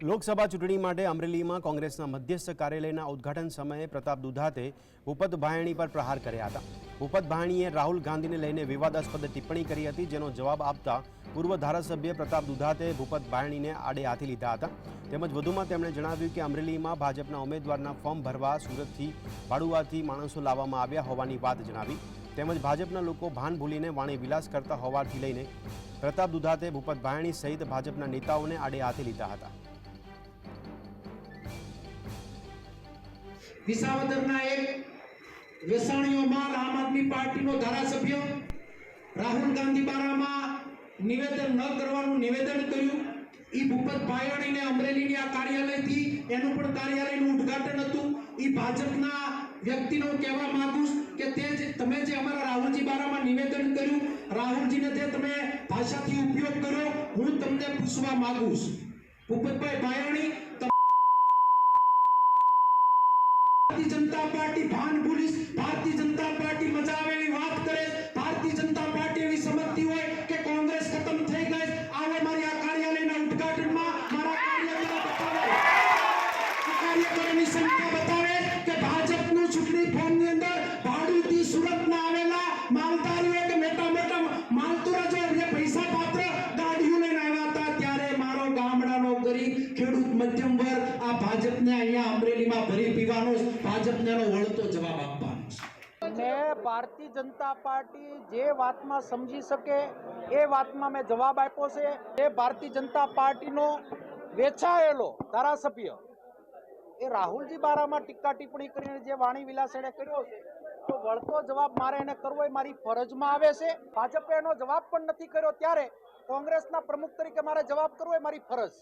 લોકસભા ચૂંટણી માટે અમરેલીમાં કોંગ્રેસના મધ્યસ્થ કાર્યાલયના ઉદ્ઘાટન સમયે પ્રતાપ દુધાતે ભૂપત ભાયણી પર પ્રહાર કર્યા હતા. ભૂપત ભાયણીએ રાહુલ ગાંધીને લઈને વિવાદાસ્પદ ટિપ્પણી કરી હતી, જેનો જવાબ આપતા પૂર્વ ધારાસભ્ય પ્રતાપ દુધાતે ભૂપત ભાયણીને આડે હાથી લીધા હતા. તેમજ વધુમાં તેમણે જણાવ્યું કે અમરેલીમાં ભાજપના ઉમેદવારના ફોર્મ ભરવા સુરતથી ભાડુઆથી માણસો લાવવામાં આવ્યા હોવાની વાત જણાવી. તેમજ ભાજપના લોકો ભાન ભૂલીને વાણી વિલાસ કરતા હોવાથી લઈને પ્રતાપ દુધાતે ભૂપત ભાયણી સહિત ભાજપના નેતાઓને આડે હાથે લીધા હતા. વિસાવદરના એક વેસાણીઓ માલ આમ આદમી પાર્ટીનો ધારાસભ્ય રાહુલ ગાંધી બારામાં નિવેદન ન કરવાનું નિવેદન કર્યું. એ ભૂપત ભાયણીને અમરેલીની આ કાર્યાલયથી એનું પણ કાર્યાલયનું ઉદ્ઘાટન હતું. એ ભાજપના વ્યક્તિનો કહેવા માંગુ કે તે જ તમે જે અમારા રાહુલજી બારામાં નિવેદન કર્યું, રાહુલજીને જે તમે ભાષાથી ઉપયોગ કર્યો હું તમને પૂછવા માંગુ છું. ભૂપતભાઈ ભાયણી ભારતીય જનતા પાર્ટી ભાન ભૂલીશ. ભારતીય જનતા પાર્ટી મજા આવેલી વાત કરે ભારતીય જનતા પાર્ટી એવી સમજતી હોય કે કોંગ્રેસ ખતમ થઈ ગઈ આવે મારી આ કાર્યાલયના ઉદ્ઘાટનમાં મારા કાર્યકરોની સંખ્યા બતાવે કે ભાજપનું ચૂંટણી ફોર્મની અંદર ભાડુથી સુરતમાં આવેલા માલધારીઓ કે મોટા મોટા માલતુરા જો પૈસા પાત્ર ગાડીઓ લઈને આવ્યા હતા, ત્યારે મારો ગામડાનો ગરીબ ખેડૂત મધ્યમ વર્ગ આ ભાજપને અહીંયા અમરેલીમાં ભરી પીવાનો. ભાજપને વળતો જવાબ આપવાનો છે. ને ભારતીય જનતા પાર્ટી જે વાતમાં સમજી શકે એ વાતમાં મેં જવાબ આપ્યો છે એ ભારતીય જનતા પાર્ટીનો વેચાયેલો ધારાસભ્ય એ રાહુલજી બારામાં ટીકા ટિપ્પણી કરીને જે વાણી વિલાસ એણે કર્યો છે, તો વળતો જવાબ મારે એને કરવો એ મારી ફરજમાં આવે છે. ભાજપે એનો જવાબ પણ નથી કર્યો ત્યારે કોંગ્રેસના પ્રમુખ તરીકે મારે જવાબ કરવો એ મારી ફરજ